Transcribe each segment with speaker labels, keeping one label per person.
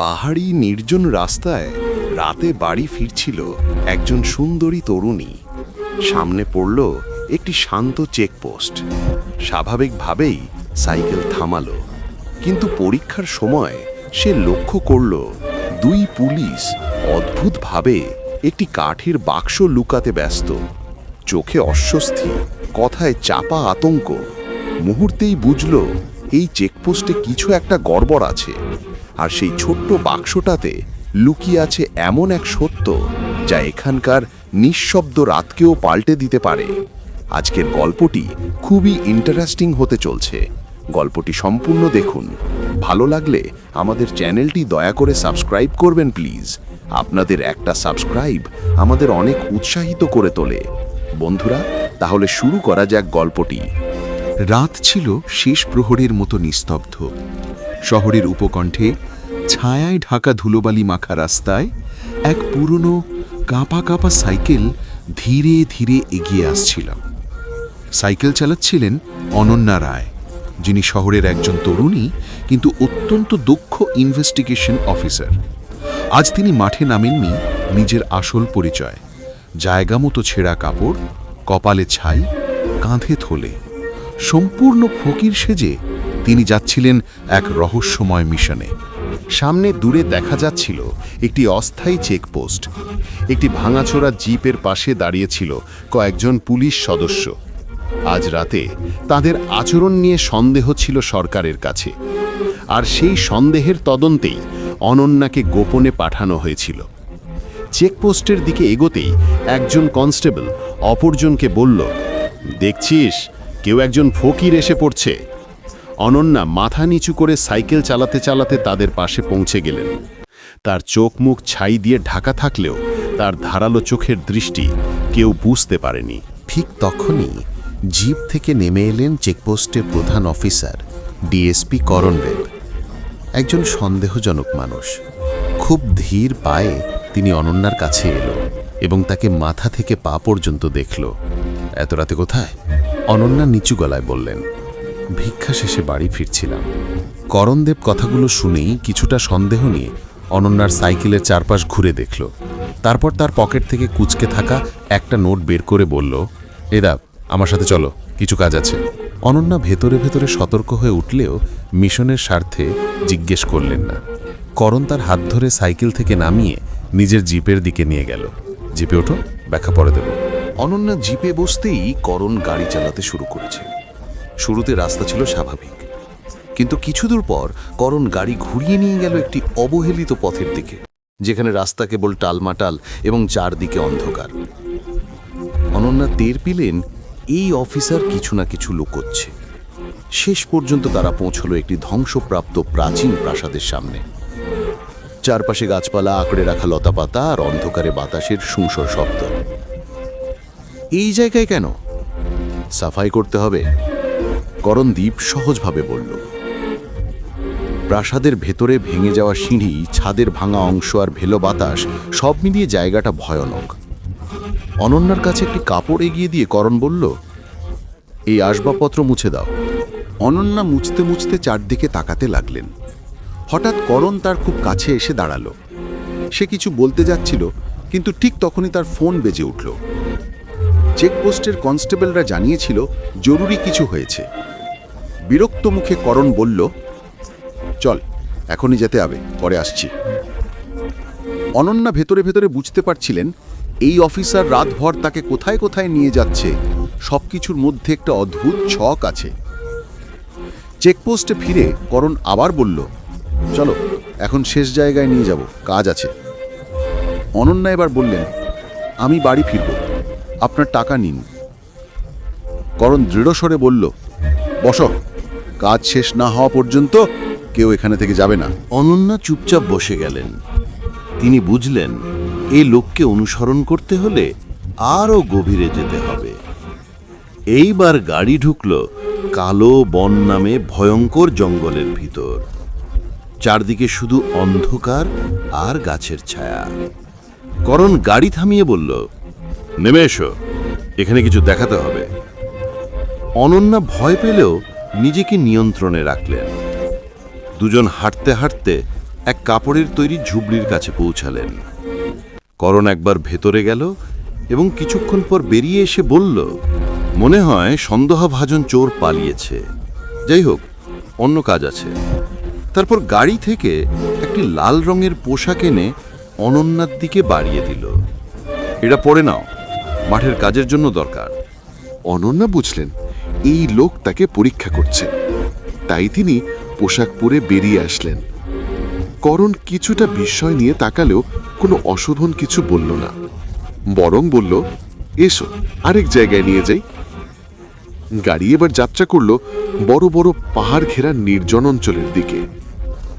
Speaker 1: পাহাড়ি নির্জন রাস্তায় রাতে বাড়ি ফিরছিল একজন সুন্দরী তরুণী। সামনে পড়ল একটি শান্ত চেকপোস্ট। স্বাভাবিকভাবেই সাইকেল থামালো, কিন্তু পরীক্ষার সময় সে লক্ষ্য করল দুই পুলিশ অদ্ভুতভাবে একটি কাঠের বাক্স লুকাতে ব্যস্ত। চোখে অস্বস্তি, কথায় চাপা আতঙ্ক। মুহূর্তেই বুঝল, এই চেকপোস্টে কিছু একটা গড়বড় আছে। আর সেই ছোট্ট বাক্সটাতে লুকিয়ে আছে এমন এক সত্য যা এখানকার নিঃশব্দ রাতকেও পাল্টে দিতে পারে। আজকের গল্পটি খুবই ইন্টারেস্টিং হতে চলছে। গল্পটি সম্পূর্ণ দেখুন। ভালো লাগলে আমাদের চ্যানেলটি দয়া করে সাবস্ক্রাইব করবেন প্লিজ। আপনাদের একটা সাবস্ক্রাইব আমাদের অনেক উৎসাহিত করে তোলে। বন্ধুরা, তাহলে শুরু করা যাক গল্পটি।
Speaker 2: রাত ছিল শেষ প্রহরের মতো নিস্তব্ধ। শহরের উপকণ্ঠে ছায়ায় ঢাকা ধুলোবালি মাখা রাস্তায় এক পুরনো কাঁপা কাঁপা সাইকেল ধীরে ধীরে এগিয়ে আসছিল সাইকেল চালাচ্ছিলেন অনন্যা রায়, যিনি শহরের একজন তরুণী কিন্তু অত্যন্ত দক্ষ ইনভেস্টিগেশন অফিসার আজ তিনি মাঠে নামেননি নিজের আসল পরিচয়, জায়গা মতো ছেঁড়া কাপড়, কপালে ছাই, কাঁধে থলে। সম্পূর্ণ ফকির সেজে তিনি যাচ্ছিলেন এক রহস্যময় মিশনে।
Speaker 1: সামনে দূরে দেখা যাচ্ছিল একটি অস্থায়ী চেকপোস্ট। একটি ভাঙাচোরা জিপের পাশে দাঁড়িয়েছিল কয়েকজন পুলিশ সদস্য। আজ রাতে তাদের আচরণ নিয়ে সন্দেহ ছিল সরকারের কাছে। আর সেই সন্দেহের তদন্তেই অনন্যাকে গোপনে পাঠানো হয়েছিল। চেকপোস্টের দিকে এগোতেই একজন কনস্টেবল অপরজনকে বলল, দেখছিস, কেউ একজন ফকির এসে পড়ছে। অনন্যা মাথা নিচু করে সাইকেল চালাতে চালাতে তাদের পাশে পৌঁছে গেলেন। তার চোখ মুখ ছাই দিয়ে ঢাকা থাকলেও তার ধারালো চোখের দৃষ্টি কেউ বুঝতে পারেনি। ঠিক তখনই জিপ থেকে নেমে এলেন চেকপোস্টের প্রধান অফিসার, ডিএসপি করণদেব একজন সন্দেহজনক মানুষ। খুব ধীর পায়ে তিনি অনন্যার কাছে এলো এবং তাকে মাথা থেকে পা পর্যন্ত দেখল। এত রাতে কোথায়? অনন্যা নিচু গলায় বললেন ভিক্ষা শেষে বাড়ি ফিরছিলাম। করণদেব কথাগুলো শুনেই কিছুটা সন্দেহ নিয়ে অনন্যার সাইকেলের চারপাশ ঘুরে দেখল। তারপর তার পকেট থেকে কুচকে থাকা একটা নোট বের করে বলল এদা আমার সাথে চলো, কিছু কাজ আছে। অনন্যা ভেতরে ভেতরে সতর্ক হয়ে উঠলেও মিশনের স্বার্থে জিজ্ঞেস করলেন না। করণ তার হাত ধরে সাইকেল থেকে নামিয়ে নিজের জিপের দিকে নিয়ে গেল। জিপে ওঠো, ব্যাখ্যা পরে দেব। অনন্যা জিপে বসতেই করণ গাড়ি চালাতে শুরু করেছে। শুরুতে রাস্তা ছিল স্বাভাবিক। কিন্তু কিছু দূর পর করণ গাড়ি ঘুরিয়ে নিয়ে গেল একটি অবহেলিত পথের দিকে, যেখানে রাস্তা কেবল টালমাটাল এবং চারদিকে অন্ধকার। অনন্যা টের পেলেন এই অফিসার কিছু না কিছু লুকোচ্ছে। শেষ পর্যন্ত তারা পৌঁছলো একটি ধ্বংসপ্রাপ্ত প্রাচীন প্রাসাদের সামনে। চারপাশে গাছপালা, আঁকড়ে রাখা লতাপাতা আর অন্ধকারে বাতাসের সুংসর শব্দ। এই জায়গায় কেন? সাফাই করতে হবে? করণদ্বীপ সহজভাবে বলল, প্রাসাদের ভেতরে ভেঙে যাওয়া সিঁড়ি, ছাদের ভাঙা অংশ আর ভেলো বাতাস সব মিলিয়ে জায়গাটা ভয়ানক। অনন্যার কাছে একটি কাপড় এগিয়ে দিয়ে করণ বলল, এই আসবাবপত্র মুছে দাও। অনন্যা মুছতে মুছতে চারদিকে তাকাতে লাগলেন। হঠাৎ করণ তার খুব কাছে এসে দাঁড়াল। সে কিছু বলতে যাচ্ছিল, কিন্তু ঠিক তখনই তার ফোন বেজে উঠল। চেকপোস্টের কনস্টেবলরা জানিয়েছিল, জরুরি কিছু হয়েছে। বিরক্ত মুখে করণ বলল, চল, এখনই যেতে হবে, পরে আসছি। অনন্যা ভেতরে ভেতরে বুঝতে পারছিলেন, এই অফিসার রাতভর তাকে কোথায় কোথায় নিয়ে যাচ্ছে সব কিছুর মধ্যে একটা অদ্ভুত ছক আছে। চেকপোস্টে ফিরে করণ আবার বলল, চলো, এখন শেষ জায়গায় নিয়ে যাব, কাজ আছে। অনন্যা এবার বললেন, আমি বাড়ি ফিরব, আপনার টাকা নিন। করণ দৃঢ়স্বরে বলল, বস। কাজ শেষ না হওয়া পর্যন্ত কেউ এখানে থেকে যাবে না।
Speaker 3: অনন্যা চুপচাপ বসে গেলেন। তিনি বুঝলেন এই লোককে অনুসরণ করতে হলে আরও গভীরে যেতে হবে। এইবার গাড়ি ঢুকল কালো বন নামে ভয়ঙ্কর জঙ্গলের ভিতর। চারদিকে শুধু অন্ধকার আর গাছের ছায়া। করণ গাড়ি থামিয়ে বলল, নেমে এসো, এখানে কিছু দেখাতে হবে। অনন্যা ভয় পেলেও নিজেকে নিয়ন্ত্রণে রাখলেন। দুজন হাঁটতে হাঁটতে এক কাপড়ের তৈরি ঝুবড়ির কাছে পৌঁছালেন। করণ একবার ভেতরে গেল এবং কিছুক্ষণ পর বেরিয়ে এসে বলল, মনে হয় সন্দেহভাজন চোর পালিয়েছে। যাই হোক, অন্য কাজ আছে। তারপর গাড়ি থেকে একটি লাল রঙের পোশাক এনে অনন্যার দিকে বাড়িয়ে দিল। এটা পরে নাও, মাঠের কাজের জন্য দরকার।
Speaker 2: অনন্যা বুঝলেন এই লোক তাকে পরীক্ষা করছে। তাই তিনি পোশাক পরে বেরিয়ে আসলেন। করণ কিছুটা বিস্ময় নিয়ে তাকালেও কোনো অশোধন কিছু বলল না। বরং বলল, এসো, আরেক জায়গায় নিয়ে যাই। গাড়ি এবার যাত্রা করল বড় বড় পাহাড় ঘেরা নির্জন অঞ্চলের দিকে।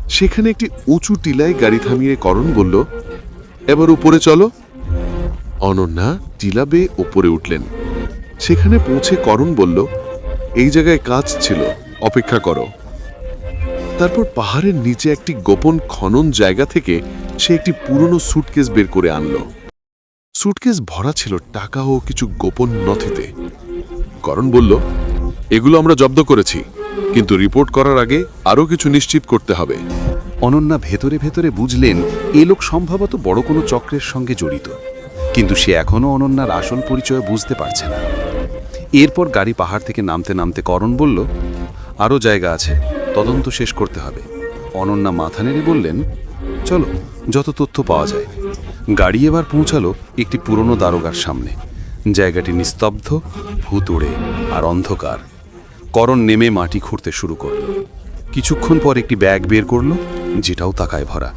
Speaker 2: সেখানে একটি উঁচু টিলায় গাড়ি থামিয়ে করণ বলল, এবার উপরে চলো। অনন্যা টিলা বেয়ে ওপরে উঠলেন। সেখানে পৌঁছে করণ বলল এই জায়গায় কাজ ছিল। অপেক্ষা করো। তারপর পাহাড়ের নিচে একটি গোপন খনন জায়গা থেকে সে একটি পুরনো সুটকেস বের করে আনলো। সুটকেস ভরা ছিল টাকা ও কিছু গোপন নথিতে। করণ বলল, এগুলো আমরা জব্দ করেছি, কিন্তু রিপোর্ট করার আগে আরও কিছু নিশ্চিত করতে হবে।
Speaker 4: অনন্যা ভেতরে ভেতরে বুঝলেন, এ লোক সম্ভবত বড় কোনো চক্রের সঙ্গে জড়িত। কিন্তু সে এখনও অনন্যার আসল পরিচয় বুঝতে পারছে না। এরপর গাড়ি পাহাড় থেকে নামতে নামতে করণ বলল আরও জায়গা আছে, তদন্ত শেষ করতে হবে। অনন্যা মাথা নেড়ে বললেন, চলো, যত তথ্য পাওয়া যায়। গাড়ি এবার পৌঁছালো একটি পুরনো দারোগার সামনে। জায়গাটি নিস্তব্ধ ভূতুড়ে আর অন্ধকার। করণ নেমে মাটি খুঁড়তে শুরু করল। কিছুক্ষণ পর একটি ব্যাগ বের করল, যেটাও তাকায় ভরা।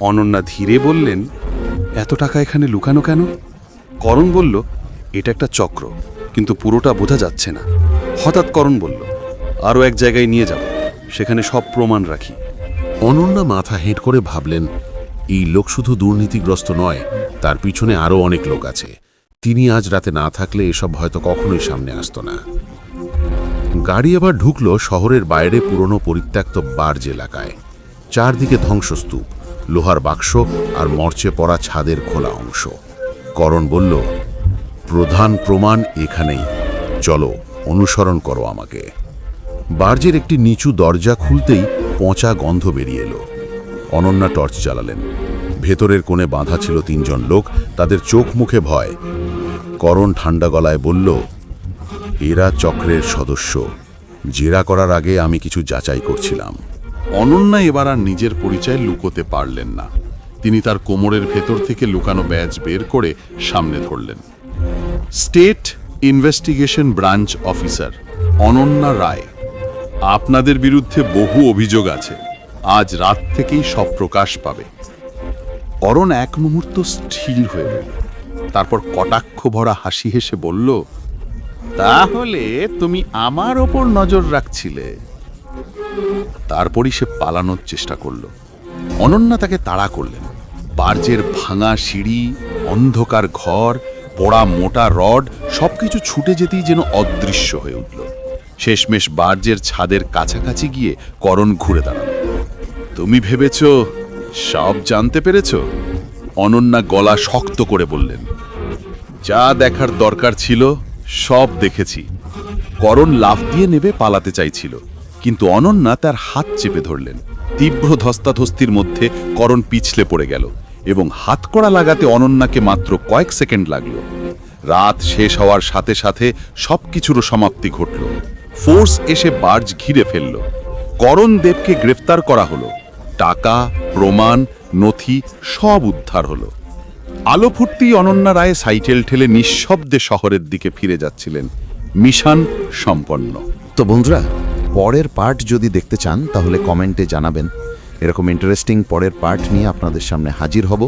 Speaker 4: অনন্যা ধীরে বললেন, এত টাকা এখানে লুকানো কেন? করণ বলল, এটা একটা চক্র। কিন্তু পুরোটা বোঝা যাচ্ছে না। হঠাৎ করণ বলল আরও এক জায়গায় নিয়ে যাব। সেখানে সব প্রমাণ রাখি।
Speaker 5: অনন্যা মাথা হেঁট করে ভাবলেন, এই লোক শুধু দুর্নীতিগ্রস্ত নয়, তার পিছনে আরও অনেক লোক আছে। তিনি আজ রাতে না থাকলে এসব হয়তো কখনোই সামনে আসতো না। গাড়ি আবার ঢুকলো শহরের বাইরে পুরনো পরিত্যক্ত বার্জ এলাকায়। চারদিকে ধ্বংসস্তূপ, লোহার বাক্স আর মরচে পড়া ছাদের খোলা অংশ। করণ বলল প্রধান প্রমাণ এখানেই। চলো, অনুসরণ করো আমাকে। বার্জের একটি নিচু দরজা খুলতেই পচা গন্ধ বেরিয়ে এলো। অনন্যা টর্চ জ্বালালেন। ভেতরের কোণে বাঁধা ছিল তিনজন লোক, তাদের চোখ মুখে ভয়। করণ ঠান্ডা গলায় বলল, এরা চক্রের সদস্য। জেরা করার আগে আমি কিছু যাচাই করছিলাম।
Speaker 1: অনন্যা এবার আর নিজের পরিচয় লুকোতে পারলেন না। তিনি তার কোমরের ভেতর থেকে লুকানো ব্যাজ বের করে সামনে ধরলেন। State investigation branch officer Ananya Roy. আপনাদের বিরুদ্ধে বহু অভিযোগ আছে। আজ রাত থেকেই সব প্রকাশ পাবে। অরণ এক মুহূর্ত স্থির হয়ে রইল। তারপর কটাক্ষ ভরা হাসি হেসে বলল, তাহলে তুমি আমার ওপর নজর রাখছিলে? তারপরই সে পালানোর চেষ্টা করল। অনন্যা তাকে তাড়া করলেন। বার্জের ভাঙা সিঁড়ি, অন্ধকার ঘর পোড়া মোটা রড সবকিছু ছুটে যেতেই যেন অদৃশ্য হয়ে উঠল। শেষমেশ বার্জের ছাদের কাছাকাছি গিয়ে করণ ঘুরে দাঁড়াল। তুমি ভেবেছ, সব জানতে পেরেছ? অনন্যা গলা শক্ত করে বললেন, যা দেখার দরকার ছিল, সব দেখেছি। করণ লাফ দিয়ে নেবে পালাতে চাইছিল, কিন্তু অনন্যা তার হাত চেপে ধরলেন। তীব্র ধস্তাধস্তির মধ্যে করণ পিছলে পড়ে গেল। এবং হাতকড়া লাগাতে অনন্যাকে মাত্র কয়েক সেকেন্ড লাগল। রাত শেষ হওয়ার সাথে সাথে সবকিছুরও সমাপ্তি ঘটল। ফোর্স এসে বার্জ ঘিরে ফেলল। করণ দেবকে গ্রেফতার করা হলো। টাকা, প্রমাণ, নথি সব উদ্ধার হলো। আলো ফুটতেই অনন্যা রায় সাইকেল ঠেলে নিঃশব্দে শহরের দিকে ফিরে যাচ্ছিলেন। মিশন সম্পন্ন।
Speaker 6: তো বন্ধুরা, পরের পার্ট যদি দেখতে চান, তাহলে কমেন্টে জানাবেন। এরকম ইন্টারেস্টিং পরের পার্ট নিয়ে আপনাদের সামনে হাজির হব।